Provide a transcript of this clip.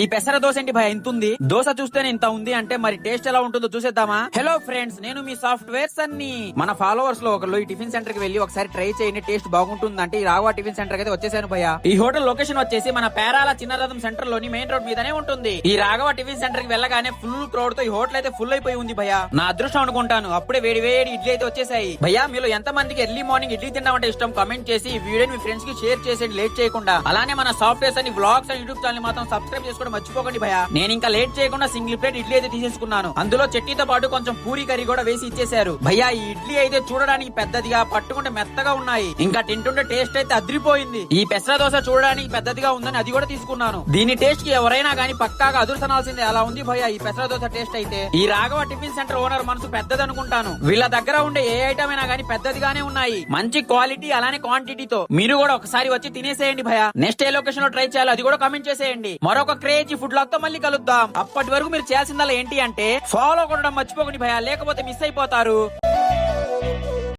ఈ పెసర దోశ ఏంటి భయ ఇంత ఉంది. దోశ చూస్తేనే ఇంత ఉంది అంటే మరి టేస్ట్ ఎలా ఉంటుందో చూసేద్దామా? హలో ఫ్రెండ్స్ నేను మీ సాఫ్ట్వేర్స్ అన్ని మన ఫాలోవర్స్లో ఒకళ్ళు ఈ టిఫిన్ సెంటర్కి వెళ్ళి ఒకసారి ట్రై చేయండి టేస్ట్ బాగుంటుందంటే ఈ రాఘవ టిఫిన్ సెంటర్ అయితే వచ్చేసాను భయ ఈ హోటల్ లొకేషన్ వచ్చేసి మన పేరాల చిన్నరథం సెంటర్లోని మెయిన్ రోడ్ మీదనే ఉంటుంది. ఈ రాఘవ టిఫిన్ సెంటర్కి వెళ్ళగానే ఫుల్ క్రౌడ్తో ఈ హోటల్ అయితే ఫుల్ అయిపోయి ఉంది భయ నా అదృష్టం అనుకుంటాను. అప్పుడే వేడి వేడి ఇడ్లీ అయితే వచ్చేసాయి. భయ్యా మీలో ఎంత మందికి ఎర్లీ మార్నింగ్ ఇడ్లీ తినడం ఇష్టం? కమెంట్ చేసి ఈ వీడియోని మీ ఫ్రెండ్స్కి షేర్ చేసేది లేట్ చేయకుండా. అలానే మన సాఫ్ట్వేర్స్ అని బ్లాగ్స్ అండ్ యూట్యూబ్ ఛానల్ మాత్రం సబ్స్క్రైబ్ తీసుకోవడం మర్చిపోకండి భయ నేను ఇంకా లేట్ చేయకుండా సింగిల్ ప్లేట్ ఇడ్లీ అయితే తీసేసుకున్నాను. అందులో చట్నీతో పాటు కొంచెం పూరి కర్రీ కూడా వేసి ఇచ్చేశారు. భయ్యా ఈ ఇడ్లీ అయితే చూడడానికి పెద్దదిగా పట్టుకుంటే మెత్తగా ఉన్నాయి. ఇంకా తింటుంటే టేస్ట్ అయితే అదిరిపోయింది. ఈ పెసర దోశ చూడడానికి పెద్దదిగా ఉందని అది కూడా తీసుకున్నాను. దీని టేస్ట్కి ఎవరైనా గానీ పక్కాగా అదుర్సనాల్సిందే అలా ఉంది భయ ఈ పెసర దోశ టేస్ట్ అయితే. ఈ రాఘవ టిఫిన్ సెంటర్ ఓనర్ మనసు పెద్దది అనుకుంటాను వీళ్ళ దగ్గర ఉండే ఏ ఐటమ్ అయినా గానీ పెద్దదిగానే ఉన్నాయి. మంచి క్వాలిటీ అలానే క్వాంటిటీతో మీరు కూడా ఒకసారి వచ్చి తినేసేయండి భయ నెక్స్ట్ ఏ లొకేషన్లో ట్రై చేయాలి అది కూడా కామెంట్ చేసేయండి. మరొక క్రేజీ ఫుడ్ లాగ్తో మళ్ళీ కలుద్దాం. అప్పటి వరకు మీరు చేయాల్సిందల్లా ఏంటి అంటే ఫాలో కొట్టడం మర్చిపోకండి భయ లేకపోతే మిస్ అయిపోతారు.